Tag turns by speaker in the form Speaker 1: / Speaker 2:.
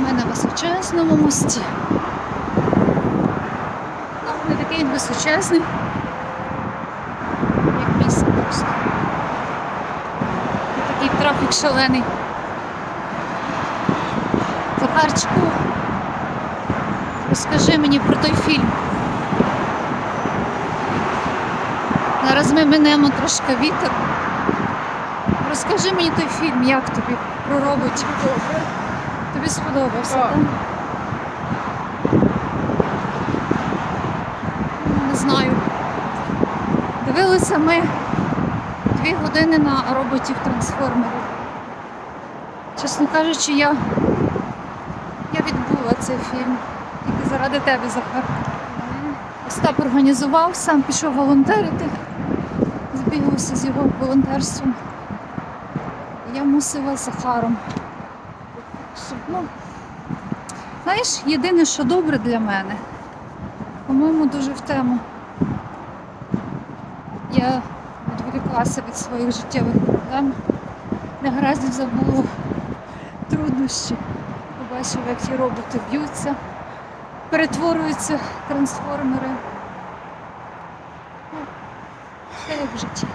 Speaker 1: Ми на височезному мості. Ну, не такий він височезний, як місце просто. Такий трафік шалений. Захарчику, розкажи мені про той фільм. Зараз ми минемо трошки вітер. Розкажи мені той фільм, як тобі про роботів. Тобі сподобався, Так. Не знаю. Дивилися ми дві години на роботів трансформерів. Чесно кажучи, я, я відбула цей фільм. Тільки заради тебе, Захар. Остап організував, сам пішов волонтерити, збігався з його волонтерством. Я мусила з Захаром. Щоб, ну, знаєш, єдине, що добре для мене, по-моєму, дуже в тему. Я відволіклася від своїх життєвих проблем, негараздів забула труднощі. Побачив, як ті роботи б'ються, перетворюються трансформери. Ну, Все як в житті.